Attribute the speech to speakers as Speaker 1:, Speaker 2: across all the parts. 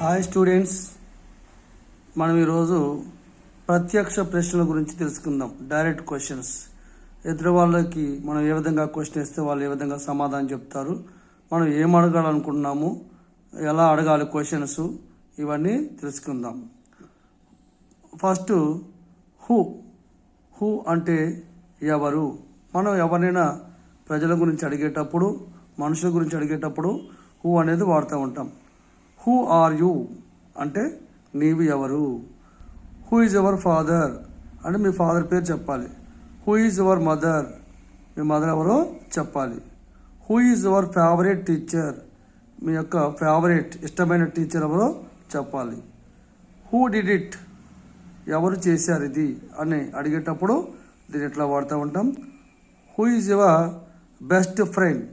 Speaker 1: Hi students మనం ఈరోజు ప్రత్యక్ష ప్రశ్నల గురించి తెలుసుకుందాం. డైరెక్ట్ క్వశ్చన్స్ ఎదుటి వాళ్ళకి మనం ఏ విధంగా క్వశ్చన్ ఇస్తే వాళ్ళు ఏ విధంగా సమాధానం చెప్తారు? మనం ఏం అడగాలనుకుంటున్నాము? ఎలా అడగాలి క్వశ్చన్స్ ఇవన్నీ తెలుసుకుందాం. ఫస్ట్ హూ హూ అంటే ఎవరు? మనం ఎవరినైనా ప్రజల గురించి అడిగేటప్పుడు మనుషుల గురించి అడిగేటప్పుడు హూ అనేది వాడుతూ ఉంటాం. Who are you? అంటే నీవు ఎవరు? హూ ఈజ్ యువర్ ఫాదర్ అంటే మీ ఫాదర్ పేరు చెప్పాలి. Who is your mother. Me mother ఎవరో చెప్పాలి. Who is your favourite teacher. మీ యొక్క ఫేవరెట్ ఇష్టమైన టీచర్ ఎవరో చెప్పాలి. Who did it? ఎవరు చేశారు ఇది? అని అడిగేటప్పుడు దీన్ని ఎట్లా వాడుతూ ఉంటాం? Who is your best friend.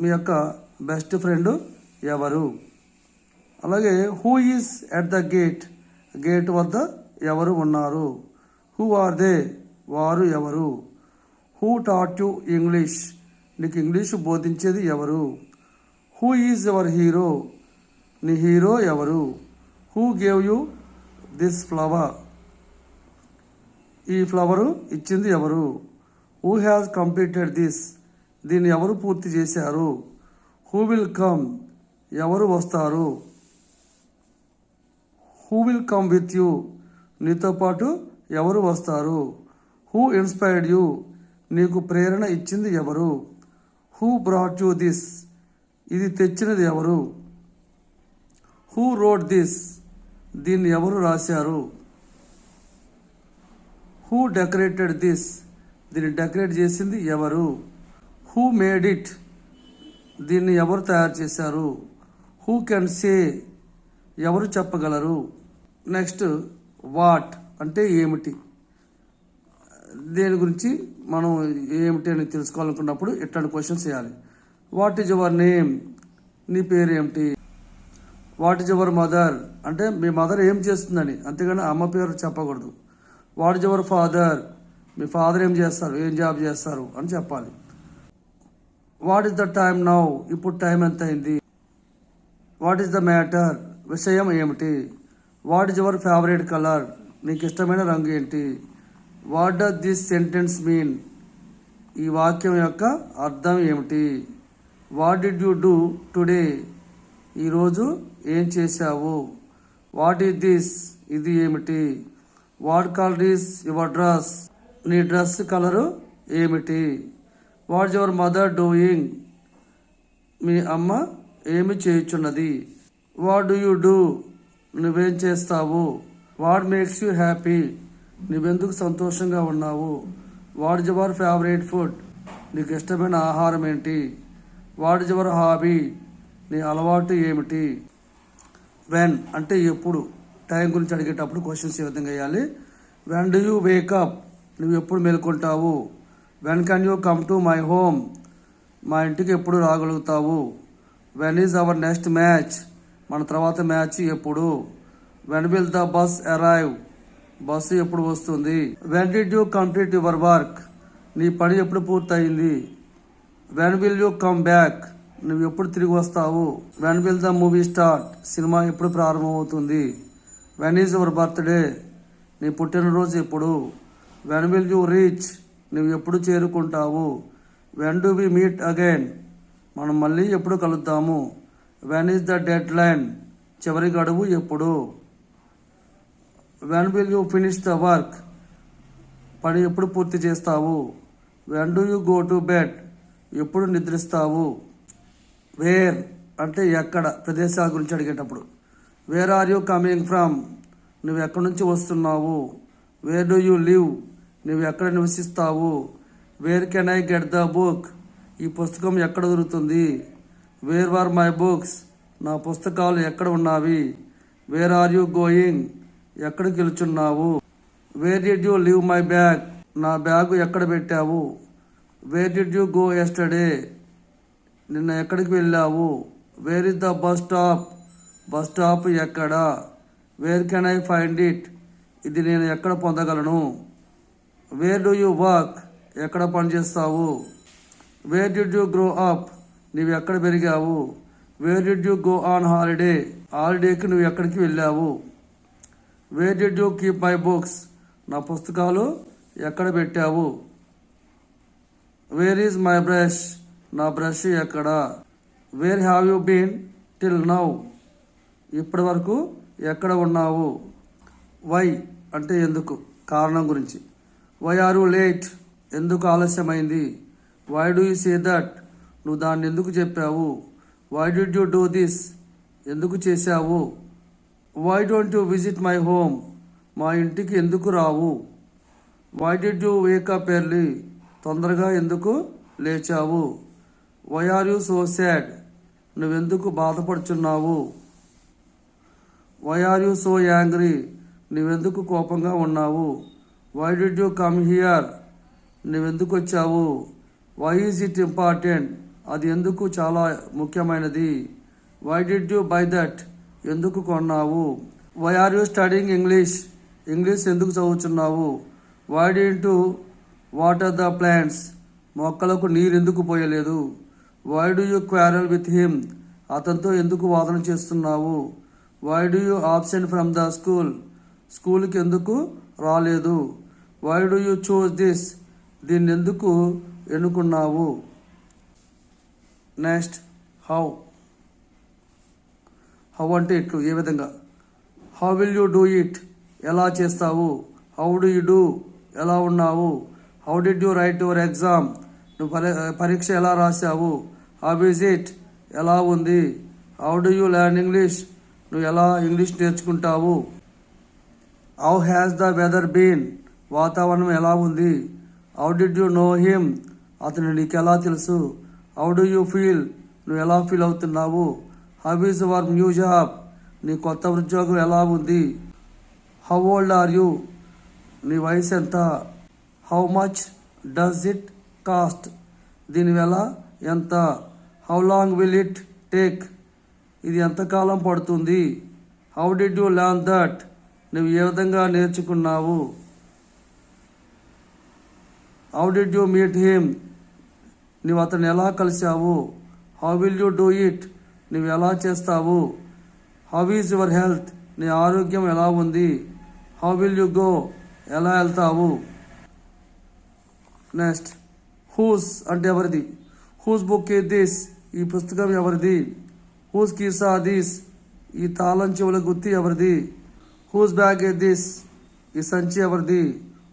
Speaker 1: మీ యొక్క బెస్ట్ ఫ్రెండ్ ఎవరు? అలాగే who is at the gate gate వద్ద ఎవరు ఉన్నారు? హూ ఆర్ దే వారు ఎవరు హూ టాట్ యు ఇంగ్లీష్ నీకు ఇంగ్లీష్ బోధించేది ఎవరు హూ ఈజ్ యువర్ హీరో నీ హీరో ఎవరు who gave you this flower ఈ ఫ్లవరు ఇచ్చింది ఎవరు హూ హ్యాస్ కంప్లీటెడ్ దిస్ దీన్ని ఎవరు పూర్తి చేశారు? హూ విల్ కమ్ ఎవరు వస్తారు. Who will come with you నీతో పాటు ఎవరు వస్తారు? హూ ఇన్స్పైర్డ్ యూ నీకు ప్రేరణ ఇచ్చింది ఎవరు? హూ బ్రాట్ యూ దిస్ ఇది తెచ్చినది ఎవరు? హూ రోడ్ దిస్ దీన్ని ఎవరు రాశారు? హూ డెకరేటెడ్ దిస్ దీన్ని డెకరేట్ చేసింది ఎవరు? హూ మేడ్ ఇట్ దీన్ని ఎవరు తయారు చేశారు? హూ కెన్ సే ఎవరు చెప్పగలరు? నెక్స్ట్ వాట్ అంటే ఏమిటి? దేని గురించి మనం ఏమిటి అని తెలుసుకోవాలనుకున్నప్పుడు ఇట్లాంటి క్వశ్చన్స్ చేయాలి వాట్ ఈజ్ యువర్ నేమ్? నీ పేరు ఏమిటి? What is your mother? అంటే మీ మదర్ ఏం చేస్తుందని. అంతేగాని అమ్మ పేరు చెప్పకూడదు. What is your father? Me father ఏం చేస్తారు? ఏం జాబ్ చేస్తారు? అని చెప్పాలి. What is the time now? ఇప్పుడు టైం ఎంత అయింది వాట్ ఈస్ ద మ్యాటర్? విషయం ఏమిటి? What is your favourite colour నీకు ఇష్టమైన రంగు ఏంటి? What does this sentence mean ఈ వాక్యం యొక్క అర్థం ఏమిటి? What did you do today ఈరోజు ఏం చేశావు? వాట్ ఈజ్ దిస్ ఇది ఏమిటి? What colour is your dress నీ డ్రెస్ కలరు ఏమిటి? వాట్ యువర్ మదర్ డూయింగ్ మీ అమ్మ ఏమి చేయుచున్నది? వాట్ డూ యూ డూ నువ్వేం చేస్తావు? What makes you happy? నువ్వెందుకు సంతోషంగా ఉన్నావు? What is your favourite food? నీకు ఇష్టమైన ఆహారం ఏంటి? What is your hobby? నీ అలవాటు ఏమిటి? వెన్ అంటే ఎప్పుడు? టైం గురించి అడిగేటప్పుడు క్వశ్చన్స్ ఏ విధంగా వేయాలి? వెన్ డూ యూ వేకప్ నువ్వు ఎప్పుడు మేల్కొంటావు? When can you come to my home? మా ఇంటికి ఎప్పుడు రాగలుగుతావు? When is our next match? మన తర్వాత మ్యాచ్ ఎప్పుడు? When will the bus arrive bus ఎప్పుడు వస్తుంది? When did you complete your work నీ పని ఎప్పుడు పూర్తయింది? When will you come back నువ్వు ఎప్పుడు తిరిగి వస్తావు? When will the movie start cinema ఎప్పుడు ప్రారంభమవుతుంది? వెన్ ఈజ్ యువర్ బర్త్డే నీ పుట్టినరోజు ఎప్పుడు? వెన్ విల్ యూ రీచ్ నువ్వు ఎప్పుడు చేరుకుంటావు? When do we meet again మనం మళ్ళీ ఎప్పుడు కలుద్దాము? When is the deadline చివరి గడువు ఎప్పుడు? When will you finish the work పని ఎప్పుడు పూర్తి చేస్తావు? When do you go to bed ఎప్పుడు నిద్రిస్తావు? వేర్ అంటే ఎక్కడ? ప్రదేశాల గురించి అడిగేటప్పుడు. Where are you coming from నువ్వు ఎక్కడి నుంచి వస్తున్నావు? వేర్ డూ యూ లివ్ నువ్వు ఎక్కడ నివసిస్తావు? Where can I get the book ఈ పుస్తకం ఎక్కడ దొరుకుతుంది? వేర్ ఆర్ మై బుక్స్ నా పుస్తకాలు ఎక్కడ ఉన్నావి? వేర్ ఆర్ యూ గోయింగ్ ఎక్కడికి వెళ్తున్నావు? Where did you leave my bag నా బ్యాగు ఎక్కడ పెట్టావు? Where did you go yesterday నిన్న ఎక్కడికి వెళ్ళావు? Where is the bus stop bus stop ఎక్కడ? Where can I find it ఇది నేను ఎక్కడ పొందగలను? వేర్ డూ యూ వర్క్ ఎక్కడ పనిచేస్తావు? Where did you grow up నీవు ఎక్కడ పెరిగావు? Where did you go on holiday హాలిడేకి నువ్వు ఎక్కడికి వెళ్ళావు? Where did you keep my books నా పుస్తకాలు ఎక్కడ పెట్టావు? వేర్ ఈజ్ మై బ్రష్ నా బ్రష్ ఎక్కడ? Where have you been till now ఇప్పటి వరకు ఎక్కడ ఉన్నావు? వై అంటే ఎందుకు? కారణం గురించి. వై ఆర్ యూ లేట్ ఎందుకు ఆలస్యమైంది? Why do you say that నువ్వు దాన్ని ఎందుకు చెప్పావు? Why did you do this ఎందుకు చేశావు? Why don't you visit my home మా ఇంటికి ఎందుకు రావు? Why did you wake up early తొందరగా ఎందుకు లేచావు? Why are you so sad నువ్వెందుకు బాధపడుచున్నావు? Why are you so angry నువ్వెందుకు కోపంగా ఉన్నావు? Why did you come here నువ్వెందుకు వచ్చావు? వై ఈజ్ ఇట్ ఇంపార్టెంట్ అది ఎందుకు చాలా ముఖ్యమైనది? Why did you buy that ఎందుకు కొన్నావు? Why are you studying English English ఎందుకు చదువుతున్నావు why didn't you water the plants మొక్కలకు నీరు ఎందుకు పోయలేదు? Why do you quarrel with him అతనితో ఎందుకు వాదన చేస్తున్నావు? Why do you absent from the school స్కూల్కి ఎందుకు రాలేదు? Why do you choose this దీన్ని ఎందుకు ఎన్నుకున్నావు? Next how? హౌ అంటే ఇట్లు ఏ విధంగా? How will you do it? ఎలా చేస్తావు? How do you do? ఎలా ఉన్నావు? How did you write your exam? నువ్వు పరీ పరీక్ష ఎలా రాశావు? How is it? ఎలా ఉంది? How do you learn English? నువ్వు ఎలా English నేర్చుకుంటావు? How has the weather been? వాతావరణం ఎలా ఉంది? How did you know him? అతను నీకు ఎలా తెలుసు? హౌ డు యూ ఫీల్ నువ్వు ఎలా ఫీల్ అవుతున్నావు? How is your new job నీ కొత్త ఉద్యోగం ఎలా ఉంది? హౌ ఓల్డ్ ఆర్ యూ నీ వయసు ఎంత? How much does it cost దీని వెల ఎంత? How long will it take ఇది ఎంతకాలం పడుతుంది? How did you learn that నువ్వు ఏ విధంగా నేర్చుకున్నావు? How did you meet him నువ్వు అతను ఎలా కలిసావు how will you do it నువ్వు ఎలా చేస్తావు? హౌ ఈజ్ యువర్ హెల్త్ నీ ఆరోగ్యం ఎలా ఉంది? హౌ విల్ యు గో ఎలా వెళ్తావు? నెక్స్ట్ హూస్ అంటే ఎవరిది? హూస్ బుక్ ఈ దిస్ ఈ పుస్తకం ఎవరిది? హూస్ కీసా దిస్ ఈ తాళం చెవుల గుత్తి ఎవరిది? హూస్ బ్యాగ్ ఏ దిస్ ఈ సంచి ఎవరిది?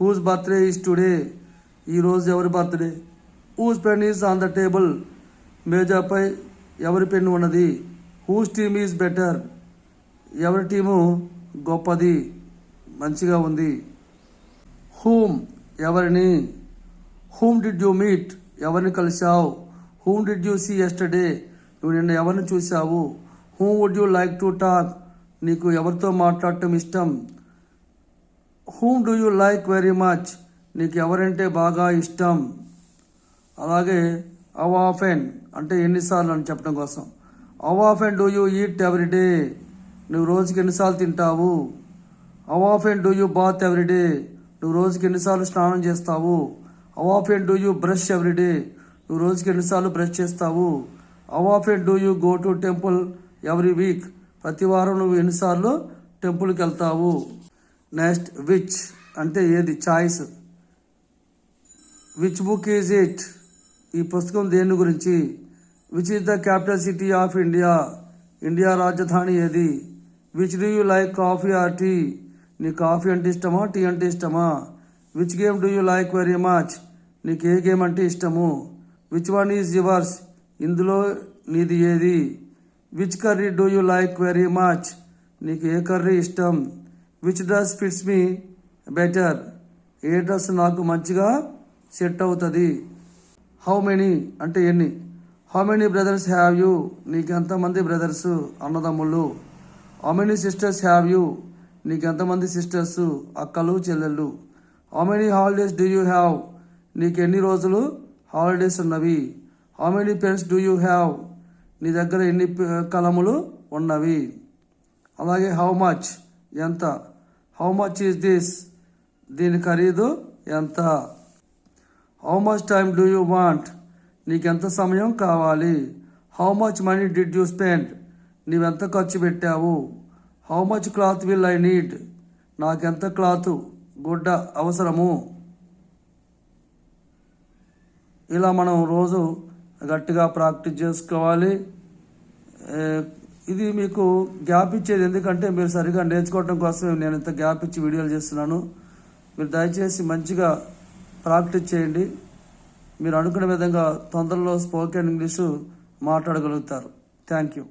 Speaker 1: హూస్ బర్త్డే ఈస్ టుడే ఈ రోజు ఎవరి birthday whose pen is on the table మేజాపై ఎవరి పెన్ను ఉన్నది? హూస్ టీమ్ ఈజ్ బెటర్ ఎవరి టీము గొప్పది? మంచిగా ఉంది. హూమ్ ఎవరిని? హూమ్ డిడ్ యూ మీట్ ఎవరిని కలిసావు whom did you see yesterday నువ్వు నిన్న ఎవరిని చూసావు whom would you like to talk నీకు ఎవరితో మాట్లాడటం ఇష్టం? Whom do you like very much నీకు ఎవరంటే బాగా ఇష్టం? అలాగే హౌ ఆఫెన్ అంటే ఎన్నిసార్లు అని చెప్పడం కోసం. How often do you eat every day? నువ్వు రోజుకి ఎన్నిసార్లు తింటావు? How often do you bath every day? నువ్వు రోజుకి ఎన్నిసార్లు స్నానం చేస్తావు? How often do you brush every day? నువ్వు రోజుకి ఎన్నిసార్లు బ్రష్ చేస్తావు? How often do you go to temple every week? ప్రతి వారం నువ్వు ఎన్నిసార్లు టెంపుల్కి వెళ్తావు? నెక్స్ట్ విచ్ అంటే ఏది? Choice. Which book is it? ఈ పుస్తకం దేని గురించి? Which is the capital city of India India రాజధాని ఏది? Which do you like coffee or tea? నీ కాఫీ అంటే ఇష్టమా? టీ అంటే ఇష్టమా? Which game do you like very much? నీకు ఏ గేమ్ అంటే ఇష్టము? Which one is yours? ఇందులో నీది ఏది? Which curry do you like very much? నీకు ఏ కర్రీ ఇష్టం? Which dress fits me better? A dress నాకు మంచిగా సెట్ అవుతుంది? హౌ మెనీ అంటే ఎన్ని? How many brothers have you నీకు ఎంతమంది brothers అన్నదమ్ముళ్ళు how many sisters have you నీకు ఎంతమంది సిస్టర్స్ అక్కలు చెల్లెళ్ళు. How many holidays do you have నీకు ఎన్ని రోజులు హాలిడేస్ ఉన్నవి? How many pens do you have నీ దగ్గర ఎన్ని కలములు ఉన్నవి? అలాగే హౌ మచ్ ఎంత? హౌ మచ్ ఈజ్ దిస్ దీని ఖరీదు ఎంత? How much time do you want నీకు ఎంత సమయం కావాలి? How much money did you spend నీవెంత ఖర్చు పెట్టావు? How much cloth will I need నాకెంత క్లాత్ గుడ్డ అవసరము? ఇలా మనం రోజు గట్టిగా ప్రాక్టీస్ చేసుకోవాలి. ఇది మీకు గ్యాప్ ఇచ్చేది. ఎందుకంటే మీరు సరిగా నేర్చుకోవడం కోసం నేను ఇంత గ్యాప్ ఇచ్చి వీడియోలు చేస్తున్నాను. మీరు దయచేసి మంచిగా ప్రాక్టీస్ చేయండి. మీరు అనుకునే విధంగా తొందరలో స్పోకెన్ ఇంగ్లీషు మాట్లాడగలుగుతారు. Thank you.